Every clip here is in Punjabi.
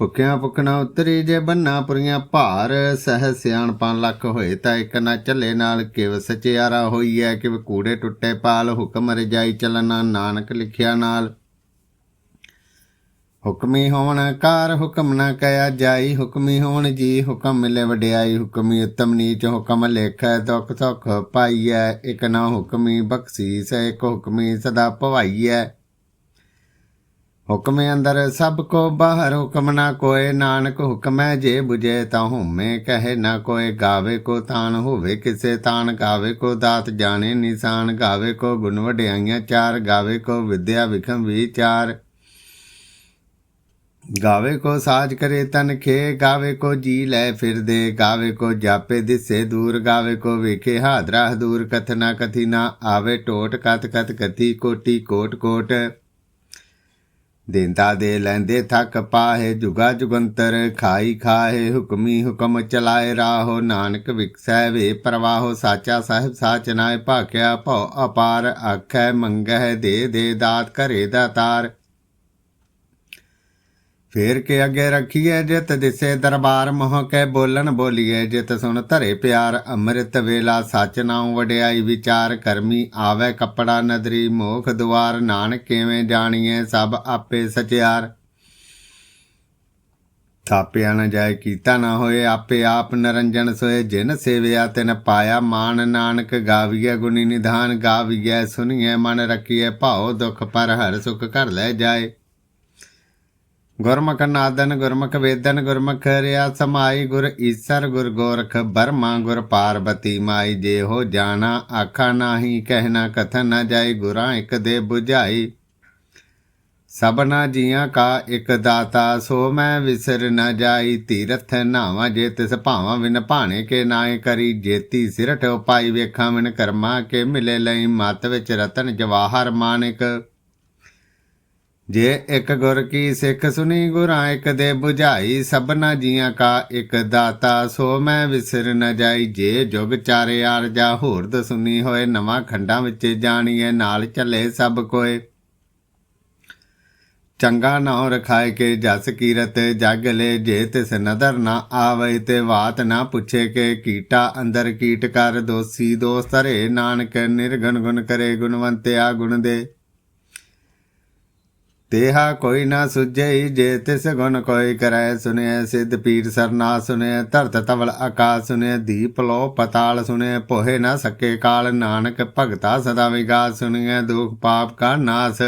ਭੁੱਖਿਆਂ ਭੁੱਖਣਾ ਉਤਰੀ ਜੇ ਬੰਨਾ ਪੁਰੀਆਂ ਭਾਰ, ਸਹਿ ਸਿਆਣਪਾਂ ਲੱਖ ਹੋਏ ਤਾਂ ਇੱਕ ਨਾ ਚੱਲੇ ਨਾਲ ਕਿਵ ਸਚਿਆਰਾ ਹੋਈਐ, ਕਿਵ ਕੂੜੇ ਟੁੱਟੇ ਪਾਲ, ਹੁਕਮ ਰਜਾਈ ਚੱਲਣਾ ਨਾਨਕ ਲਿਖਿਆ ਨਾਲ। ਹੁਕਮੀ ਹੋਣ ਕਾਰ, ਹੁਕਮ ਨਾ ਕਹਿਆ ਜਾਈ, ਹੁਕਮੀ ਹੋਣ ਜੀ, ਹੁਕਮ ਮਿਲੇ ਵਡਿਆਈ, ਹੁਕਮੀ ਉਤਮ ਨੀਚ, ਹੁਕਮ ਲੇਖੈ ਦੁਖ ਸੁਖ ਪਾਈਐ, ਇਕ ਨਾ ਹੁਕਮੀ ਬਖਸ਼ੀਸ, ਇਕ ਹੁਕਮੀ ਸਦਾ ਭਵਾਈਐ। ਹੁਕਮੇ ਅੰਦਰ ਸਭ ਕੋ ਬਾਹਰ ਹੁਕਮ ਨਾ ਕੋਏ, ਨਾਨਕ ਹੁਕਮੈ ਜੇ 부ਜੇ ਤਾਂ ਹਉਮੈ ਕਹੇ ਨਾ ਕੋਏ। ਗਾਵੇ ਕੋ ਤਾਨ ਹੋਵੇ ਕਿਸੇ ਤਾਨ, ਗਾਵੇ ਕੋ ਦਾਤ ਜਾਣੇ ਨਿਸ਼ਾਨ, ਗਾਵੇ ਕੋ ਗੁਣ ਵਡਿਆਈਆਂ ਚਾਰ, ਗਾਵੇ ਕੋ ਵਿਦਿਆ ਵਿਖਮ ਵਿਚਾਰ। ਗਾਵੇ ਕੋ ਸਾਜ ਕਰੇ ਤਨ ਖੇ, ਗਾਵੇ ਕੋ ਜੀ ਲੈ ਫਿਰਦੇ ਗਾਵੇ ਕੋ ਜਾਪੇ ਦਿਸੇ ਦੂਰ, ਗਾਵੇ ਕੋ ਵੇਖੇ ਹਾਦਰਾ ਦੂਰ ਕਥਨਾ ਕਥੀ ਨਾ ਆਵੇ ਟੋਟ ਕਤ ਕਤ ਕਥੀ ਕੋਟੀ ਕੋਟ ਕੋਟ। ਦੇਂਦਾ ਦੇ ਲੈਂਦੇ ਥੱਕ ਪਾਹੇ, ਜੁਗਾ ਜੁਗੰਤਰ ਖਾਈ ਖਾਏ ਹੁਕਮੀ ਹੁਕਮ ਚਲਾਏ ਰਾਹੋ, ਨਾਨਕ ਵਿਕਸੈ ਵੇ ਪ੍ਰਵਾਹੋ, ਸਾਚਾ ਸਾਹਿਬ ਸਾਚ ਨਾਏ ਭਾਕਿਆ ਭਉ ਅਪਾਰ ਆਖੈ, ਮੰਗਹਿ ਦੇ ਦੇ ਦਾਤ ਘਰੇ ਦਾ ਤਾਰ। ਫੇਰ ਕੇ ਅੱਗੇ ਰੱਖੀਏ ਜਿਤ ਦਿਸੇ ਦਰਬਾਰ, ਮੋਹ ਕੇ ਬੋਲਣ ਬੋਲੀਏ ਜਿਤ ਸੁਣ ਧਰੇ ਪਿਆਰ, ਅੰਮ੍ਰਿਤ ਵੇਲਾ ਸੱਚ ਨਾਉ ਵਡਿਆਈ ਵਿਚਾਰ, ਕਰਮੀ ਆਵੇ ਕੱਪੜਾ ਨਦਰੀ, ਮੋਖ ਦੁਆਰ, ਨਾਨਕ ਕਿਵੇਂ ਜਾਣੀਏ ਸਭ ਆਪੇ ਸਚਿਆਰ। ਥਾਪਿਆ ਨਾ ਜਾਏ ਕੀਤਾ ਨਾ ਹੋਏ ਆਪੇ ਆਪ ਨਰੰਜਨ ਸੋਏ, ਜਿਨ ਸੇਵਿਆ ਤਿਨ ਪਾਇਆ ਮਾਨ ਨਾਨਕ, ਗਾਵੀਐ ਗੁਣੀ ਨਿਧਾਨ, ਗਾਵੀਐ ਸੁਣੀਐ ਮਨ ਰੱਖੀਐ ਭਾਉ ਦੁਖ ਪਰ ਹਰ ਸੁਖ ਕਰ ਲੈ ਜਾਏ। ਗੁਰਮੁਖ ਨਾਦਨ, ਗੁਰਮੁਖ ਵੇਦਨ, ਗੁਰਮੁਖ ਰਿਆ ਸਮਾਈ, ਗੁਰ ਈਸਰ, ਗੁਰ ਗੋਰਖ ਬਰਮਾ, ਗੁਰ ਪਾਰਬਤੀ ਮਾਈ ਜੇ ਹੋ ਜਾਣਾ, ਆਖਾ ਨਾਹੀ ਕਹਿਣਾ ਕਥਨ ਨਾ ਜਾਏ ਗੁਰਾਂ ਇੱਕ ਦੇ 부ਝਾਈ ਸਭਨਾ ਜੀਆਂ ਕਾ ਇਕ ਦਾਤਾ, ਸੋ ਮੈਂ ਵਿਸਰ ਨਾ ਜਾਈ। ਤੀਰਥ ਨਾਵਾ ਜੇ ਤਿਸ ਭਾਵਾਂ, ਵਿਨ ਭਾਣੇ ਕੇ ਨਾਏ ਕਰੀ। ਜੇਤੀ ਸਿਰਠ ਉਪਾਈ, ਵੇਖਾਂ ਵਿਨ ਕਰਮਾ ਕੇ ਮਿਲੇ ਲਈ। ਮਤ ਵਿੱਚ ਰਤਨ ਜਵਾਹਰ ਮਾਨਿਕ। ਜੇ ਇੱਕ ਗੁਰ ਕੀ ਸਿੱਖ ਸੁਣੀ ਗੁਰਾਂ ਇੱਕ ਦੇ 부ਝਾਈ ਸਭਨਾ ਜੀਆਂ ਕਾ ਇੱਕ ਦਾਤਾ, ਸੋ ਮੈਂ ਵਿਸਰ ਨ ਜਾਈ। ਜੇ ਜੁਗ ਚਾਰੇ ਆਰ ਜਾ ਹੋਰ ਦ ਸੁਣੀ ਹੋਏ, ਨਵਾਂ ਖੰਡਾਂ ਵਿੱਚ ਜਾਣੀਏ, ਨਾਲ ਚੱਲੇ ਸਭ ਕੋਏ। ਚੰਗਾ ਨਾਉ ਰਖਾਏ ਕੇ ਜਸ ਕੀਰਤ, ਜਗ ਲੈ ਜੇ ਤਿਸ ਨਦਰ ਨਾ ਆਵੇ ਤੇ ਬਾਤ ਨਾ ਪੁੱਛੇ ਕੇ ਕੀਟਾ, ਅੰਦਰ ਕੀਟ ਕਰ ਦੋਸੀ ਦੋਸ ਧਰੇ ਨਾਨਕ ਨਿਰਗੁਣ ਗੁਣ ਕਰੇ ਗੁਣਵੰਤਿਆ ਗੁਣ ਦੇ। ਤੇਹਾ ਕੋਈ ਨਾ ਸੁਝਈ, ਜੇ ਤਿਸ ਗੁਣ ਕੋਈ ਕਰੈ ਸੁਨਿਐ ਸਿੱਧ ਪੀਰ ਸਰਨਾ ਸੁਨਿਐ ਧਰਤ ਤਵਲ ਆਕਾਸ ਸੁਨਿਐ ਦੀਪ ਲੋ ਪਤਾਲ ਸੁਨਿਐ ਪੋਹੇ ਨਾ ਸਕੇ ਕਾਲ, ਨਾਨਕ ਭਗਤਾ ਸਦਾ ਵਿਗਾਸ ਸੁਨਿਐ ਦੁਖ ਪਾਪ ਕਾ ਨਾਸ।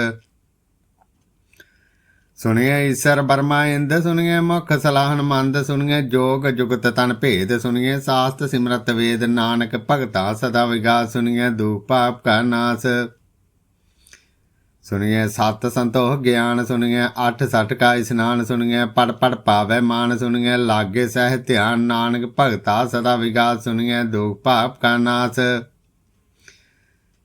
ਸੁਣਿਐ ਈਸ਼ਰ ਬਰਮਾ ਇੰਦ ਸੁਨਿਐ ਮੁਖ ਸਲਾਹਨ ਮੰਦ ਸੁਣਿਐ ਜੋਗ ਜੁਗਤ ਤਨ ਭੇਦ ਸੁਣਿਐ ਸਾਸਤ ਸਿਮਰਤ ਵੇਦ, ਨਾਨਕ ਭਗਤਾ ਸਦਾ ਵਿਗਾਸ ਸੁਣਿਐ ਦੁਖ ਪਾਪ ਕਾ ਨਾਸ। ਸੁਣੀਏ, ਸਤ ਸੰਤੋਖ ਗਿਆਨ ਸੁਣੀਏ, ਅੱਠ ਸੱਠ ਕਾ ਇਸਨਾਨ ਸੁਣੀਏ, ਪੜ ਪੜ ਪਾਵੈ ਮਾਨ ਸੁਣੀਏ, ਲਾਗੇ ਸਹਿ ਧਿਆਨ ਨਾਨਕ ਭਗਤਾ ਸਦਾ ਵਿਗਾਸ ਸੁਣੀਏ, ਦੁਖ ਪਾਪ ਕਾ ਨਾਸ।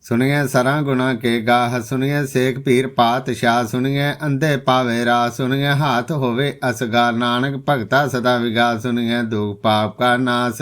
ਸੁਣੀਏ, ਸਰਾਂ ਗੁਣਾ ਕੇ ਗਾਹ, ਸੁਣੀਏ, ਸੇਖ ਪੀਰ ਪਾਤਸ਼ਾਹ ਸੁਣੀਏ, ਅੰਧੇ ਪਾਵੇ ਰਾ ਸੁਣੀਏ, ਹਾਥ ਹੋਵੇ ਅਸਗਾਰ, ਨਾਨਕ ਭਗਤਾ ਸਦਾ ਵਿਗਾਸ ਸੁਣੀਏ, ਦੁਖ ਪਾਪ ਕਾ ਨਾਸ।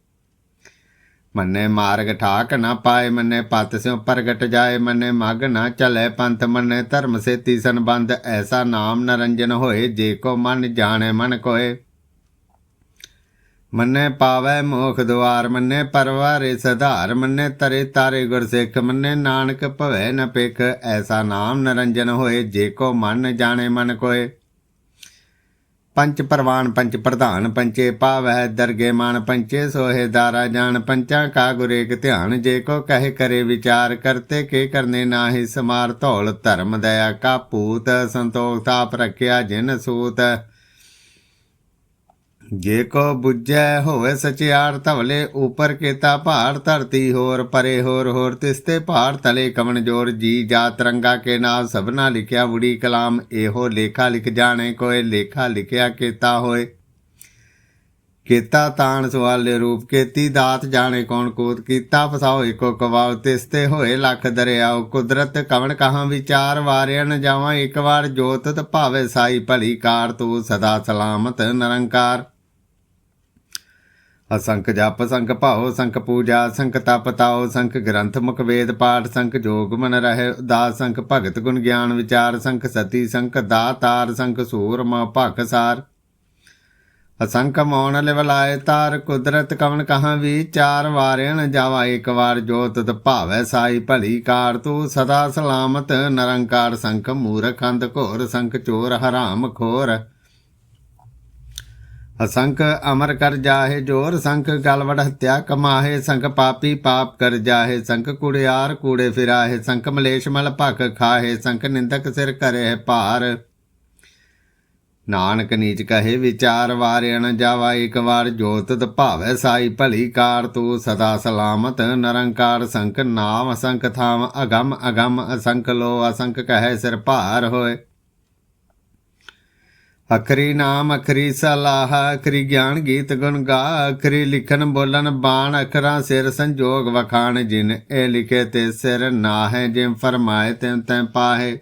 ਮੰਨੇ ਮਾਰਗ ਠਾਕ ਨਾ ਪਾਏ, ਮੰਨੇ ਪਤ ਸਿਉ ਪ੍ਰਗਟ ਜਾਏ, ਮੰਨੇ ਮਗ ਨਾ ਚਲੇ ਪੰਥ, ਮੰਨੇ ਧਰਮ ਸੇਤੀ ਸੰਬੰਧ, ਐਸਾ ਨਾਮ ਨਰੰਜਨ ਹੋਏ, ਜੇ ਕੋ ਮਨ ਜਾਣੇ ਮਨ ਕੋਏ। ਮੰਨੇ ਪਾਵੈ ਮੋਖ ਦੁਆਰ, ਮੰਨੇ ਪਰਵਾਰੇ ਸਧਾਰ, ਮੰਨੇ ਤਰੇ ਤਾਰੇ ਗੁਰਸਿੱਖ ਮੰਨੇ ਨਾਨਕ ਭਵੈ ਨ ਪਿਖ ਐਸਾ ਨਾਮ ਨਰੰਜਨ ਹੋਏ, ਜੇ ਕੋ ਮਨ ਜਾਣੇ ਮਨ ਕੋਏ। ਪੰਚ ਪਰਵਾਨ, ਪੰਚ ਪ੍ਰਧਾਨ, ਪੰਚੇ ਪਾਵਹਿ, ਦਰਗੇ ਮਾਨ, ਪੰਚੇ ਸੋਹੇ ਦਾਰਾ ਜਾਣ ਪੰਚਾਂ ਕਾ ਗੁਰੇਕ ਧਿਆਨ, ਜੇ ਕੋ ਕਹੇ ਕਰੇ ਵਿਚਾਰ, ਕਰਤੇ ਕੇ ਕਰਨੇ ਨਾਹੀ, ਸਮਾਰ ਧੌਲ ਧਰਮ ਦਇਆ ਕਾ ਭੂਤ, ਸੰਤੋਖ ਤਾਪ ਰਖਿਆ ਜਿਨ ਸੂਤ। ਜੇ ਕੋ ਬੁੱਝੈ ਹੋਵੇ ਸਚਿਆਰ ਧਵਲੇ, ਉਪਰ ਕੇਤਾ ਭਾਰ ਧਰਤੀ ਹੋਰ, ਪਰੇ ਹੋਰ ਹੋਰ ਤਿਸਤੇ ਭਾਰ ਤਲੇ ਕਵਨ ਜੋਰ। ਜੀ ਜਾ ਤਰੰਗਾ ਕੇ ਨਾਲ ਸਭਨਾ ਲਿਖਿਆ, ਬੁੜੀ ਕਲਾਮ ਇਹੋ ਲੇਖਾ ਲਿਖ ਜਾਣੇ ਕੋਏ, ਲੇਖਾ ਲਿਖਿਆ ਕੇਤਾ ਹੋਏ। ਕੀਤਾ ਤਾਣ ਸਵਾਲੇ ਰੂਪ, ਕੀਤੀ ਦਾਤ ਜਾਣੇ ਕੌਣ ਕੋਤ ਕੀਤਾ, ਫਸਾਓ ਇਕੋ ਕਵਾਉ ਤਿਸਤੇ ਹੋਏ ਲੱਖ ਦਰਿਆਓ ਕੁਦਰਤ ਕਵਣ ਕਹਾਂ ਵਿਚਾਰ, ਵਾਰਿਆ ਨ ਜਾਵਾਂ ਇੱਕ ਵਾਰ, ਜੋਤਤ ਭਾਵੇ ਸਾਈ ਭਲੀ ਕਾਰ, ਤੂੰ ਸਦਾ ਸਲਾਮਤ ਨਿਰੰਕਾਰ। ਅਸੰਖ ਜਪ, ਸੰਖ ਭਾਉ, ਸੰਖ ਪੂਜਾ, ਸੰਖ ਤਪ ਤਾਉ, ਸੰਖ ਗ੍ਰੰਥ ਮੁਖ ਵੇਦ ਪਾਠ, ਸੰਖ ਜੋਗ ਮਨ ਰਹਿ ਉਦਾਸ, ਸੰਖ ਭਗਤ ਗੁਣ ਗਿਆਨ ਵਿਚਾਰ, ਸੰਖ ਸਤੀ, ਸੰਖ ਦਾਤਾਰ, ਸੰਖ ਸੂਰ ਮ ਅਸੰਖ ਮੌਣ ਲਿਵਲਾਏ ਤਾਰ, ਕੁਦਰਤ ਕਵਨ ਕਹਾਂ ਵੀ ਚਾਰ ਵਾਰਿਣ ਜਾਵਾ ਇੱਕ ਵਾਰ ਜੋਤ ਤ ਭਾਵੈ ਸਾਈ ਭਲੀ ਕਾਰ, ਤੂੰ ਸਦਾ ਸਲਾਮਤ, ਨਰੰਕਾਰ ਸੰਖ ਮੂਰਖ ਅੰਧ ਘੋਰ, ਸੰਖ ਚੋਰ ਹਰਾਮ ਖੋਰ। ਅਸੰਖ ਅਮਰ ਕਰ ਜਾਹੇ ਜੋਰ ਸੰਖ ਗਲਵੜ ਹਤਿਆ ਕਮਾਹੇ ਸੰਖ ਪਾਪੀ ਪਾਪ ਕਰ ਜਾਹੇ ਸੰਖ ਕੁੜਿਆਰ ਕੂੜੇ ਫਿਰਾਹੇ ਸੰਖ ਮਲੇਸ਼ ਮਲ ਭਖ ਖਾਹੇ ਸੰਖ ਨਿੰਦਕ ਸਿਰ ਕਰੇ ਭਾਰ। ਨਾਨਕ ਨੀਚ ਕਹੇ ਵਿਚਾਰ ਵਾਰਿਣ ਜਾਵਾ ਇੱਕ ਵਾਰ ਜੋਤ ਭਾਵੈ ਸਾਈ ਭਲੀ ਕਾਰ, ਤੂੰ ਸਦਾ ਸਲਾਮਤ ਨਰੰਕਾਰ ਸੰਖ ਨਾਮ ਅਸੰਖ ਥਾਮ, ਅਗੰਮ ਅਗੰਮ ਅਸੰਖ ਲੋ ਅਸੰਖ ਕਹੇ ਸਿਰ ਭਾਰ ਹੋਏ। ਅਖਰੀ ਨਾਮ, ਅਖਰੀ ਸਲਾਹ, ਅਖਰੀ ਗਿਆਨ ਗੀਤ ਗੁਣ ਗਾ, ਅਖਰੀ ਲਿਖਣ ਬੋਲਣ ਬਾਣ, ਅਖਰਾਂ ਸਿਰ ਸੰਜੋਗ ਵਖਾਣ, ਜਿਨ ਇਹ ਲਿਖੇ ਤੇ ਸਿਰ ਨਾ ਜਿਮ ਫਰਮਾਏ ਤੈਂ ਤੈਂ ਪਾਹੇ।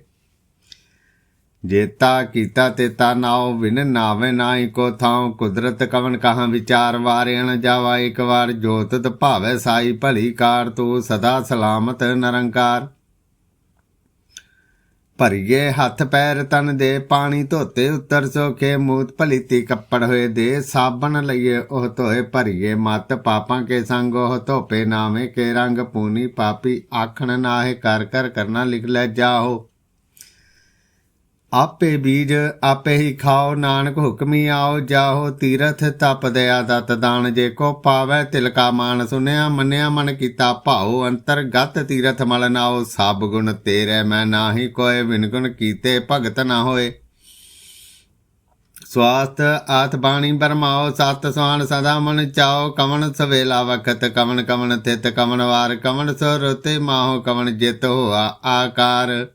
ਜੇਤਾ ਕੀਤਾ ਤੇ ਤਾ ਨਾਉ ਵਿਨ ਨਾਵੇ ਨਾਹੀ ਕੋ ਥਾਉ, ਕੁਦਰਤ ਕਵਨ ਕਹਾਂ ਵਿਚਾਰ ਵਾਰਿਣ ਜਾਵਾ, ਇੱਕ ਵਾਰ ਜੋਤਤ ਭਾਵੇ ਸਾਈ ਭਲੀ ਕਾਰ, ਤੂੰ ਸਦਾ ਸਲਾਮਤ ਨਿਰੰਕਾਰ। ਭਰੀਏ ਹੱਥ ਪੈਰ ਤਨ ਦੇ ਪਾਣੀ ਧੋਤੇ ਉੱਤਰ ਸੋਖੇ ਮੂਤ ਭਲੀਤੀ ਕੱਪੜ ਹੋਏ ਦੇ, ਸਾਬਣ ਲਈਏ ਉਹ ਧੋਏ ਭਰੀਏ ਮਤ, ਪਾਪਾਂ ਕੇ ਸੰਗ ਉਹ ਧੋਪੇ ਨਾਵੇਂ ਕੇ ਰੰਗ ਪੂਨੀ, ਪਾਪੀ ਆਖਣ ਨਾਹੇ ਕਰ ਕਰ ਕਰਨਾ ਲਿਖ ਲੈ ਜਾਓ ਆਪੇ ਬੀਜ ਆਪੇ ਹੀ ਖਾਓ, ਨਾਨਕ ਹੁਕਮੀ ਆਓ ਜਾਓ ਤੀਰਥ ਤਪ ਦਇਆ ਦਤ ਦਾਨ, ਜੇ ਕੋ ਪਾਵੈ ਤਿਲਕਾ ਮਾਨ ਸੁਨਿਆ, ਮੰਨਿਆ ਮਨ ਕੀਤਾ ਭਾਉ, ਅੰਤਰਗਤ ਤੀਰਥ ਮਲ ਨਾਓ ਸਭ ਗੁਣ ਤੇਰੇ, ਮੈਂ ਨਾਹੀ ਕੋਏ ਵਿਨ ਗੁਣ ਕੀਤੇ ਭਗਤ ਨਾ ਹੋਏ। ਸਵਾਸਤ ਆਤ ਬਾਣੀ ਬਰਮਾਓ, ਸਤ ਸਵਾਨ ਸਦਾ ਮਨ ਚਾਓ ਕਵਣ ਸਵੇਲਾ ਵਖਤ ਕਵਣ ਕਵਣ ਤਿਤ ਕਵਣ ਵਾਰ ਕਵਣ ਸੋ ਰਤੇ ਮਾਹੋ ਕਵਣ ਜਿਤ ਹੋਆ ਆਕਾਰ।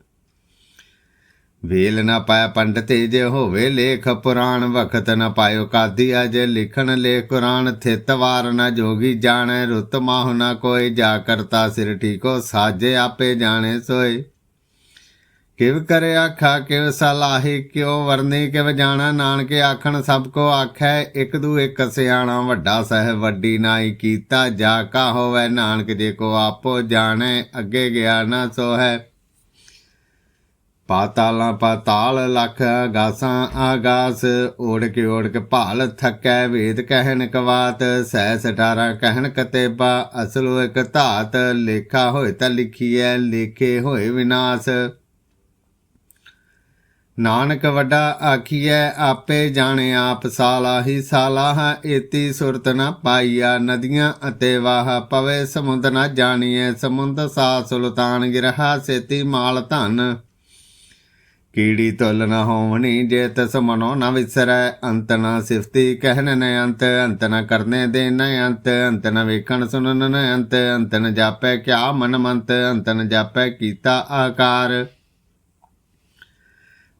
ਵੇਲ ਨਾ ਪਾਇਆ ਪੰਡਤੇ ਜੇ ਹੋਵੇ ਲੇਖ, ਪੁਰਾਣ ਵਖਤ ਨਾ ਪਾਇਓ ਕਾਦੀ ਅਜ ਲਿਖਣ ਲੇ ਕੁਰਾਨ ਥਿਤ ਵਾਰ ਜੋਗੀ ਜਾਣੈ, ਰੁਤ ਮਾਹੁ ਨ ਕੋਈ ਜਾ ਕਰਤਾ ਸਿਰ ਠੀਕੋ, ਸਾਜੇ ਆਪੇ ਜਾਣੇ ਸੋਏ ਕਿਵ ਕਰੇ ਆਖਾ, ਕਿਵ ਸਲਾਹੀ ਕਿਉ ਵਰਨੀ, ਕਿਵ ਜਾਣਾ ਨਾਨਕੇ ਆਖਣ, ਸਭ ਕੋ ਆਖੈ, ਇਕ ਦੂ ਇਕ ਸਿਆਣਾ ਵੱਡਾ ਸਹਿ, ਵੱਡੀ ਨਾਈ ਕੀਤਾ, ਜਾ ਕਾ ਹੋਵੇ ਨਾਨਕ ਜੇ ਕੋ ਆਪੋ ਜਾਣੈ, ਅੱਗੇ ਗਿਆ ਨਾ ਸੋ ਹੈ ਪਾਤਾਲਾਂ ਪਾਤਾਲ ਲਖ ਆਗਾਸਾਂ ਆਗਾਸ ਓੜ ਕੇ ਓੜ ਕੇ ਭਾਲ ਥੱਕੈ ਵੇਦ ਕਹਿਣ ਕਵਾਤ, ਸਹਿ ਸਟਾਰਾ ਕਹਿਣ ਕਤੇਬਾ, ਅਸਲੋ ਇਕ ਧਾਤ, ਲੇਖਾ ਹੋਏ ਤਾਂ ਲਿਖੀਐ, ਲੇਖੇ ਹੋਏ ਵਿਨਾਸ਼। ਨਾਨਕ ਵੱਡਾ ਆਖੀਐ, ਆਪੇ ਜਾਣੇ ਆਪ ਸਾਲਾ ਹੀ ਸਾਲਾਹ ਏਤੀ ਸੁਰਤ ਨਾ ਪਾਈਆ ਨਦੀਆਂ ਅਤੇ ਵਾਹ, ਪਵੇ ਸਮੁੰਦ ਨਾ ਜਾਣੀਐ, ਸਮੁੰਦ ਸਾ ਸੁਲਤਾਨ ਗਿਰਹਾ, ਸੇਤੀ ਮਾਲ ਧਨ। ਕੀੜੀ ਤੁਲ ਨ ਹੋਵਣੀ, ਜੇ ਤਸ ਮਨੋ ਨ ਵਿਸਰੈ, ਅੰਤ ਨ ਸਿਫਤੀ ਕਹਿਨ ਨ ਅੰਤ ਅੰਤ ਨ ਕਰਨੇ ਦੇ ਨ ਅੰਤ ਅੰਤ ਨ ਵੇਖਣ ਸੁਣਨ ਨ ਅੰਤ ਅੰਤ ਨ ਜਾਪੈ ਕਿਆ ਮਨ ਮੰਤ ਅੰਤ ਨ ਜਾਪੈ ਕੀਤਾ ਆਕਾਰ।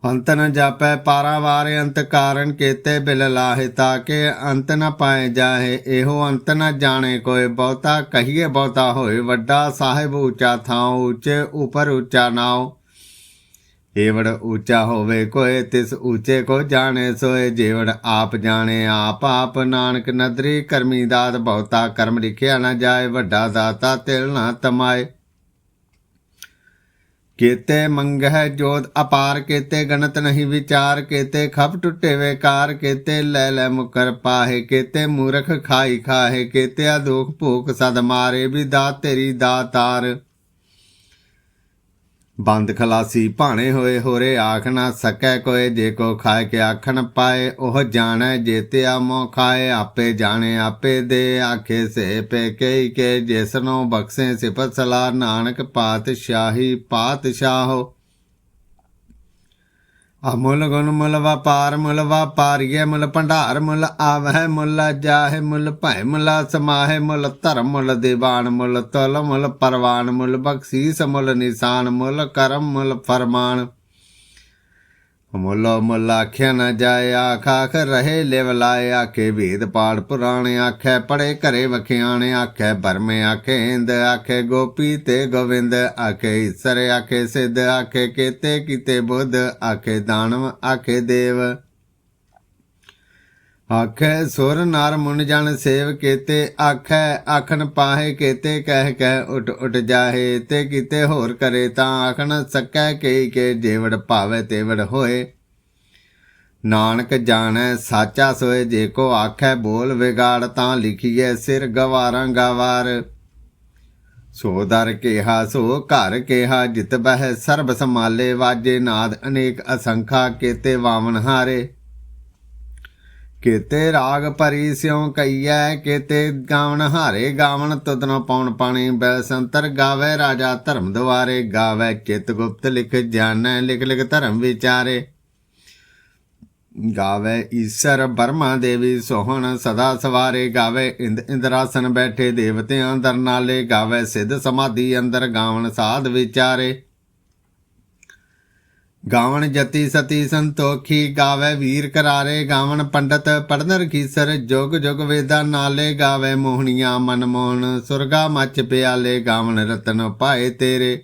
ਅੰਤ ਨ ਜਾਪੈ ਪਾਰਾਵਾਰ, ਅੰਤ ਕਾਰਨ ਕੇਤੇ ਬਿਲ ਲਾਹੇ ਤਾਕੇ, ਅੰਤ ਨ ਪਾਏ ਜਾਹੇ, ਇਹੋ ਅੰਤ ਨ ਜਾਣੇ ਕੋਈ ਬਹੁਤਾ, ਕਹੀਏ ਬਹੁਤਾ ਹੋਏ ਵੱਡਾ, ਸਾਹਿਬ ਉੱਚਾ ਥਾਂ ਉੱਚੇ, ਉਪਰ ਉੱਚਾ ਨਾਉ। ਏਵੜ ਉੱਚਾ ਹੋਵੇ ਕੋਏ, ਤਿਸ ਉੱਚੇ ਕੋ ਜਾਣੇ ਸੋਏ। ਜੇਵੜ ਆਪ ਜਾਣੇ, ਆਪ ਆਪ ਨਾਨਕ ਨਦਰੀ। ਕਰਮੀ ਦਾਤ ਬਹੁਤਾ, ਕਰਮ ਲਿਖਿਆ ਨਾ ਜਾਏ। ਵੱਡਾ ਦਾਤਾ ਤਿਲ ਨਾ ਤਮਾਏ। ਕੇਤੇ ਮੰਗਹਿ ਜੋਤ ਅਪਾਰ, ਕੇਤੇ ਗਣਤ ਨਹੀਂ ਵਿਚਾਰ। ਕੇਤੇ ਖਪ ਟੁੱਟੇ ਵੇਕਾਰ, ਕੇਤੇ ਲੈ ਲੈ ਮੁਕਰ ਪਾਹੇ। ਕੇਤੇ ਮੂਰਖ ਖਾਈ ਖਾਹੇ ਕੇਤੇ ਆ ਦੁਖ ਭੂਖ ਸਦ ਮਾਰੇ। ਵੀ ਦਾਤ ਤੇਰੀ ਦਾਤਾਰ। ਬੰਦ ਖਲਾਸੀ ਭਾਣੇ ਹੋਏ ਹੋਰੇ ਆਖ ਨਾ ਸਕੈ ਕੋਏ, ਜੇ ਕੋ ਖਾਏ ਕੇ ਆਖਣ ਪਾਏ, ਉਹ ਜਾਣੈ ਜੇਤਿਆ ਮੋ ਖਾਏ, ਆਪੇ ਜਾਣੇ ਆਪੇ ਦੇ ਆਖੇ ਸੇ ਪੇ ਕਈ ਕੇ, ਜਿਸਨੋ ਬਖਸ਼ੇ ਸਿਫਤ ਸਲਾ ਨਾਨਕ ਪਾਤਸ਼ਾਹੀ ਪਾਤਸ਼ਾਹੋ ਅਮੁੱਲ ਗੁਣ ਮੁੱਲ ਵਪਾਰ, ਮੁੱਲ ਵਪਾਰੀਏ ਮੁੱਲ ਭੰਡਾਰ, ਮੁੱਲ ਆਵਹਿ, ਮੁੱਲ ਜਾਹੇ, ਮੁੱਲ ਭੈ, ਮੁੱਲ ਸਮਾਹੇ, ਮੁੱਲ ਧਰਮ, ਮੁੱਲ ਦੀਵਾਨ, ਮੁੱਲ ਤੁਲ, ਮੁੱਲ ਪਰਵਾਨ, ਮੁੱਲ ਬਖਸ਼ੀਸ, ਮੁੱਲ ਨਿਸ਼ਾਨ, ਮੁੱਲ ਕਰਮ, ਮੁੱਲ ਫਰਮਾਨ। ਮੁੱਲੋ ਮੁੱਲ ਆਖਿਆ ਨਾ ਜਾਏ, ਆਖ ਆਖ ਰਹੇ ਲਿਵ ਲਾਏ, ਆਖੇ ਵੇਦ ਪਾੜ ਪੁਰਾਣੇ, ਆਖੇ ਪੜੇ ਘਰੇ ਵਖਿਆਣੇ, ਆਖੇ ਬਰਮੇ, ਆਖੇ ਇੰਦ, ਆਖੇ ਗੋਪੀ ਤੇ ਗੋਵਿੰਦ, ਆਖੇ ਈਸਰ, ਆਖੇ ਸਿੱਧ, ਆਖੇ ਕੀਤੇ ਕੀਤੇ ਬੁੱਧ, ਆਖੇ ਦਾਨਵ, ਆਖੇ ਦੇਵ। ਆਖੈ, ਸੁਰ ਨਰ ਮੁਨ ਜਨ ਸੇਵ ਕੇਤੇ, ਆਖੈ, ਆਖਣ ਪਾਹੇ ਕੇਤੇ, ਕਹਿ ਕਹਿ ਉਠ ਉਠ ਜਾਹੇ, ਤੇ ਕੀਤੇ ਹੋਰ ਕਰੇ ਤਾਂ ਆਖਣ ਸਕੈ ਕੇ ਕੇ ਜੇਵੜ ਭਾਵੇ ਤੇਵੜ ਹੋਏ। ਨਾਨਕ ਜਾਣੈ, ਸਾਚਾ ਸੋਏ ਜੇ ਕੋ ਆਖੈ, ਬੋਲ ਵਿਗਾੜ ਤਾਂ ਲਿਖੀਐ ਸਿਰ ਗਵਾਰਾਂ ਗਵਾਰ। ਸੋ ਦਰ ਕੇਹਾ, ਸੋ ਘਰ ਕੇਹਾ, ਜਿਤ ਬਹਿ ਸਰਬ ਸਮਾਲੇ ਵਾਜੇ ਨਾਦ ਅਨੇਕ ਅਸੰਖਾ ਕੇਤੇ ਵਾਵਨ ਹਾਰੇ। ਕੀਤੇ ਰਾਗ ਭਰੀ ਸਿਉ ਕਈਐ ਕੀਤੇ ਗਾਵਣ ਹਾਰੇ ਗਾਵਣ ਤੁਦਨੋ ਪੌਣ ਪਾਣੀ ਬੈ ਸੰਤਰ ਗਾਵੇ, ਰਾਜਾ ਧਰਮ ਦੁਆਰੇ ਗਾਵੇ, ਚਿਤ ਗੁਪਤ ਲਿਖ ਜਾਣੈ, ਲਿਖ ਲਿਖ ਧਰਮ ਵਿਚਾਰੇ। ਗਾਵੇ ਈਸ਼ਰ ਬਰਮਾ ਦੇਵੀ ਸੋਹਣ, ਸਦਾ ਸਵਾਰੇ ਗਾਵੇ, ਇੰਦ ਇੰਦਰਾਸਨ ਬੈਠੇ ਦੇਵਤਿਆਂ ਦਰ ਨਾਲੇ, ਗਾਵੇ ਸਿੱਧ ਸਮਾਧੀ ਅੰਦਰ ਗਾਵਣ ਸਾਧ ਵਿਚਾਰੇ। ਗਾਵਣ ਜਤੀ ਸਤੀ ਸੰਤੋਖੀ ਗਾਵੇ ਵੀਰ ਕਰਾਰੇ, ਗਾਵਣ ਪੰਡਤ ਪੜਨ ਰਖੀਸਰ ਜੁਗ ਜੁਗ ਵੇਦਾ ਨਾਲੇ ਗਾਵੇ ਮੋਹਣੀਆਂ ਮਨਮੋਹਨ ਸੁਰਗਾ ਮੱਚ ਪਿਆਲੇ ਗਾਵਣ ਰਤਨ ਪਾਏ ਤੇਰੇ।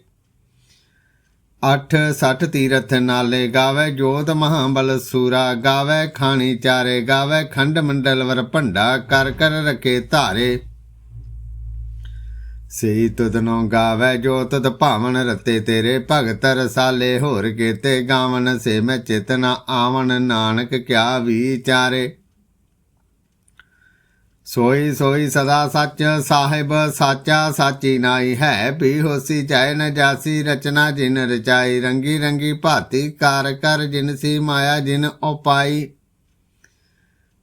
ਅੱਠ ਸੱਠ ਤੀਰਥ ਨਾਲੇ ਗਾਵੇ ਜੋਤ ਮਹਾਬਲ ਸੂਰਾ, ਗਾਵੇ ਖਾਣੀ ਚਾਰੇ, ਗਾਵੇ ਖੰਡ ਮੰਡਲ ਵਰ ਭੰਡਾ ਕਰ ਕਰ ਰਕੇ ਧਾਰੇ। ਸਈ ਤੁਧਨੋ ਗਾਵੇ ਜੋ ਤੁਧ ਭਾਵਨ ਰਤੇ ਤੇਰੇ ਭਗਤ ਰਸਾਲੇ। ਹੋਰ ਕੀਤੇ ਗਾਵਨ ਸੇ ਮੈਂ ਚੇਤਨਾ ਆਵਨ ਨਾਨਕ ਕਿਆ ਵਿਚਾਰੇ। ਸੋਈ ਸੋਈ ਸਦਾ ਸੱਚ ਸਾਹਿਬ, ਸਾਚਾ ਸਾਚੀ ਨਾਈ ਹੈ। ਵੀ ਹੋਸੀ ਚਾਹੇ ਨ ਜਾਸੀ, ਰਚਨਾ ਜਿਨ ਰਚਾਈ। ਰੰਗੀ ਰੰਗੀ ਭਾਤੀ ਕਾਰ ਕਰ ਜਿਨ ਸੀ ਮਾਇਆ, ਜਿਨ ਉਪਾਈ।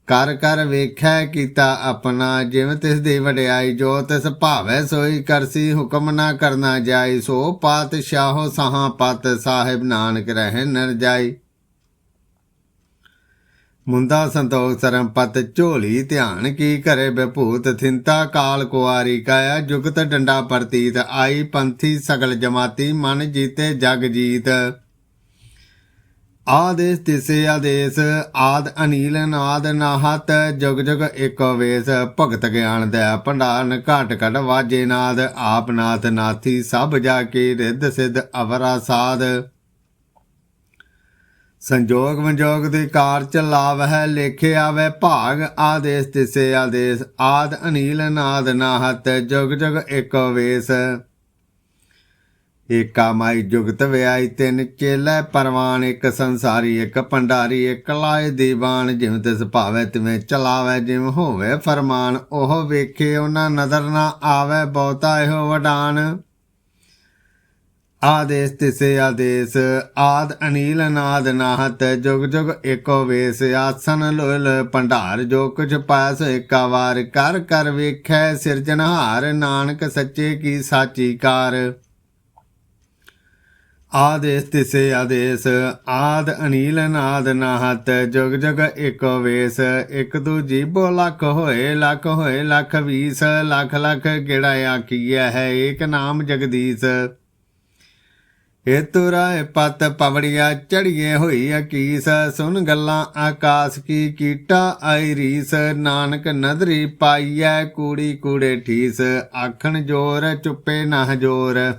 ਕਰ ਕਰ ਵੇਖੈ ਕੀਤਾ ਆਪਣਾ, ਜਿਵੇਂ ਤਿਸ ਦੀ ਵਡਿਆਈ ਜੋ ਤਿਸ ਭਾਵੈ ਸੋਈ ਕਰਸੀ, ਹੁਕਮ ਨਾ ਕਰਨਾ ਜਾਈ, ਸੋ ਪਾਤਸ਼ਾਹੋ ਸਹਾ ਪਤ ਸਾਹਿਬ ਨਾਨਕ ਰਹਿ ਨਰ ਜਾਈ। ਮੁੰਦਾ ਸੰਤੋਖ ਸਰਮ ਪਤ ਝੋਲੀ ਧਿਆਨ ਕੀ ਕਰੇ ਬਭੂਤ, ਥਿੰਤਾ ਕਾਲ ਕੁਆਰੀ ਕਾਇਆ ਜੁਗਤ ਡੰਡਾ ਪ੍ਰਤੀਤ, ਆਈ ਪੰਥੀ ਸਗਲ ਜਮਾਤੀ, ਮਨ ਜੀਤੇ ਜਗ ਜੀਤ। ਆਦੇਸ ਤਿਸੇ ਆਦੇਸ, ਆਦ ਅਨੀਲ, ਨਾਦ ਨਾਹਤ, ਜੁਗ ਜੁਗ ਏਕੋ ਵੇਸ। ਭਗਤ ਗਿਆਨ ਦਾ ਭੰਡਾਰਨ ਘਾਟ ਘਟ ਵਾਜੇ ਨਾਦ। ਆਪ ਨਾਥ ਨਾਥੀ ਸਭ ਜਾ ਕੇ ਰਿੱਧ ਸਿੱਧ ਅਵਰਾ ਸਾਧ ਸੰਜੋਗ ਵਿਜੋਗ ਦੀ ਕਾਰ ਚਲਾਵ ਹੈ ਲੇਖੇ ਆਵੇ ਭਾਗ ਆਦੇਸ ਤਿਸੇ ਆਦੇਸ, ਆਦ ਅਨੀਲ, ਨਾਦ ਨਾਹਤ, ਜੁਗ ਜੁਗ ਏਕੋ ਵੇਸ। ਏਕਾ ਮਾਈ ਜੁਗਤ ਵਿਆਈ ਤਿੰਨ ਚੇਲੇ, ਪਰਵਾਨ ਇੱਕ ਸੰਸਾਰੀ, ਇੱਕ ਭੰਡਾਰੀ, ਇੱਕ ਲਾਏ ਦੀਵਾਨ ਜਿਵੇਂ ਤਿਸ ਭਾਵੇ ਤਿਵੇਂ ਚਲਾਵੇ ਜਿਵੇਂ ਹੋਵੇ ਫਰਮਾਨ, ਉਹ ਵੇਖੇ ਉਹਨਾਂ ਨਜ਼ਰ ਨਾ ਆਵੇ, ਬਹੁਤਾ ਇਹੋ ਵਡਾਨ। ਆਦੇਸ ਤਿਸੇ ਆਦੇਸ, ਆਦ ਅਨੀਲ ਨਾਦ ਨਾਹਤ, ਜੁਗ ਜੁਗ ਏਕੋ ਵੇਸ, ਆਸਨ ਲੋਲ ਭੰਡਾਰ, ਜੋ ਕੁਝ ਪਾਸ ਏਕਾ ਵਾਰ ਕਰ ਕਰ ਵੇਖੈ ਸਿਰਜਣਹਾਰ, ਨਾਨਕ ਸੱਚੇ ਕੀ ਸਾਚੀ ਕਾਰ। ਆਦੇਸ ਤਿਸੇ ਆਦੇਸ, ਆਦ ਅਨੀਲ ਨਾਦ ਨਾਹਤ, ਜੁਗ ਜੁਗ ਏਕੋ ਵੇਸ, ਇਕ ਦੂ ਜੀਬੋ ਲੱਖ ਹੋਏ ਲੱਖ ਹੋਏ, ਲੱਖ ਵੀਸ, ਲੱਖ ਲੱਖ ਕਿਹੜਾ ਆਖੀਐ ਹੈ, ਏਕ ਨਾਮ ਜਗਦੀਸ਼। ਏ ਤੁਰਾਏ ਪਤ ਪਵੜੀਆ ਚੜੀਏ ਹੋਈ ਅਕੀਸ, ਸੁਨ ਗੱਲਾਂ ਆਕਾਸ ਕੀ ਕੀਟਾ ਆਈ ਰੀਸ, ਨਾਨਕ ਨਦਰੀ ਪਾਈਐ ਕੂੜੀ ਕੂੜੇ ਠੀਸ, ਆਖਣ ਜੋਰ ਚੁੱਪੇ ਨਾ ਜੋਰ।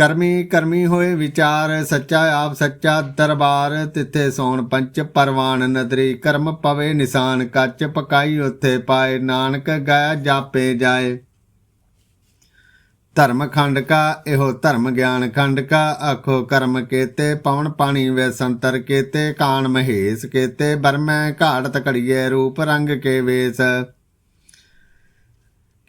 ਕਰਮੀ ਕਰਮੀ ਹੋਏ ਵਿਚਾਰ, ਸੱਚਾ ਆਪ ਸੱਚਾ ਦਰਬਾਰ, ਤਿੱਥੇ ਸੋਣ ਪੰਚ ਪਰਵਾਨ ਨਦਰੀ, ਕਰਮ ਪਵੇ ਨਿਸ਼ਾਨ, ਕੱਚ ਪਕਾਈ ਉੱਥੇ ਪਾਏ, ਨਾਨਕ ਗਾਇਆ ਜਾਪੇ ਜਾਏ। ਧਰਮ ਖੰਡ ਕਾ, ਇਹੋ ਧਰਮ ਗਿਆਨ ਖੰਡ ਕਾ, ਆਖੋ ਕਰਮ ਕੇਤੇ, ਪਵਨ ਪਾਣੀ ਵੇ ਸੰਤਰ ਕੇਤੇ ਕਾਨ ਮਹੇਸ਼ ਕੇਤੇ, ਬਰਮੈ ਘਾੜਤ ਘੜੀਏ, ਰੂਪ ਰੰਗ ਕੇ ਵੇਸ।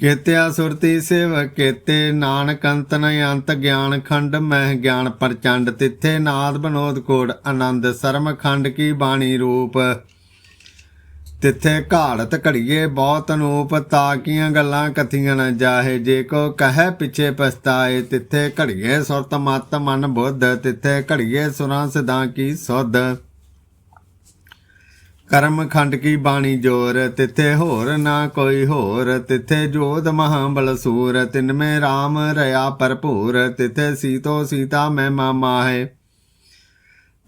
ਕੇਤਿਆ ਸੁਰਤੀ ਸੇਵ, ਕੇਤੇ ਨਾਨਕ ਅੰਤ ਅੰਤ ਗਿਆਨ ਖੰਡ ਮਹਿ ਗਿਆਨ ਪ੍ਰਚੰਡ, ਤਿੱਥੇ ਨਾਦ ਬਨੋਦ ਕੋੜ, ਆਨੰਦ ਸਰਮ ਖੰਡ ਕੀ ਬਾਣੀ ਰੂਪ। ਤਿੱਥੇ ਘਾੜਤ ਘੜੀਏ ਬਹੁਤ ਅਨੂਪ ਤਾਕੀਆਂ ਗੱਲਾਂ ਕਥੀਆਂ ਨ ਜਾਹੇ, ਜੇ ਕੋ ਕਹੈ ਪਿਛੇ ਪਛਤਾਏ, ਤਿੱਥੇ ਘੜੀਏ ਸੁਰਤ ਮਤ ਮਨ ਬੁੱਧ, ਤਿੱਥੇ ਘੜੀਏ ਸੁਰਾਂ ਸਦਾ ਕੀ ਸੁਧ। ਕਰਮ ਖੰਡ ਕੀ ਬਾਣੀ ਜੋਰ, ਤਿੱਥੇ ਹੋਰ ਨਾ ਕੋਈ ਹੋਰ, ਤਿੱਥੇ ਜੋਧ ਮਹਾਬਲ ਸੂਰ, ਤਿਨ ਮੇ RAM ਰਇਆ ਭਰਪੂਰ, ਤਿੱਥੇ ਸੀਤੋ ਸੀਤਾ ਮੈਂ ਮਾਮਾ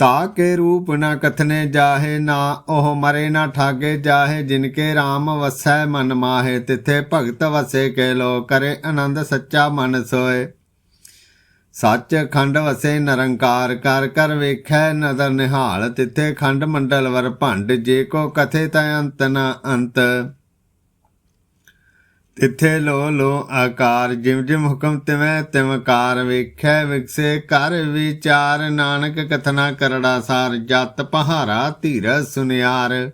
ਤਾ ਕੇ ਰੂਪ ਨਾ ਕਥਨੇ ਜਾਹੇ, ਨਾ ਉਹ ਮਰੇ ਨਾ ਠਾਗੇ ਜਾਹੇ ਜਿਨ ਕੇ RAM ਵਸੈ ਮਨ ਮਾਹੇ, ਤਿੱਥੇ ਭਗਤ ਵਸੇ ਕੇ ਲੋ, ਕਰੇ ਆਨੰਦ ਸੱਚਾ ਮਨ ਸੋਏ ਸੱਚ ਖੰਡ ਵਸੇ ਨਿਰੰਕਾਰ, ਕਰ ਕਰ ਵੇਖੈ ਨਦਰ ਨਿਹਾਲ, ਤਿੱਥੇ ਖੰਡ ਮੰਡਲ ਵਰ ਭੰਡ, ਜੇ ਕੋ ਕਥੇ ਤੈ ਅੰਤ ਨ ਅੰਤ। ਤਿੱਥੇ ਲੋ ਲੋ ਆਕਾਰ, ਜਿਮ ਜਿਮ ਹੁਕਮ ਤਿਵੇਂ ਤਿਮਕਾਰ ਵੇਖੈ ਵਿਕਸੇ ਕਰ ਵਿਚਾਰ, ਨਾਨਕ ਕਥਨਾ ਕਰੜਾ ਸਾਰ, ਜਤ ਪਹਾਰਾ ਧੀਰ ਸੁਨਿਆਰ।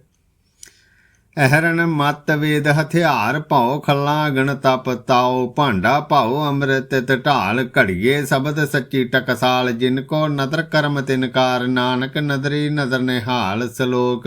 ਅਹਰਨ ਮਤ ਵੇਦ ਹਥਿਆਰ ਭਾਉ ਖੱਲਾ ਗਣ ਤਪ ਤਾਉ, ਭਾਂਡਾ ਭਾਉ ਅੰਮ੍ਰਿਤ ਢਾਲ ਘੜੀਏ ਸ਼ਬਦ ਸੱਚੀ ਟਕਸਾਲ, ਜਿਨ ਕੋ ਨਦਰ ਕਰਮ ਤਿਨਕਾਰ ਨਾਨਕ ਨਦਰੀ ਨਦਰ ਨਿਹਾਲ ਸ਼ਲੋਕ।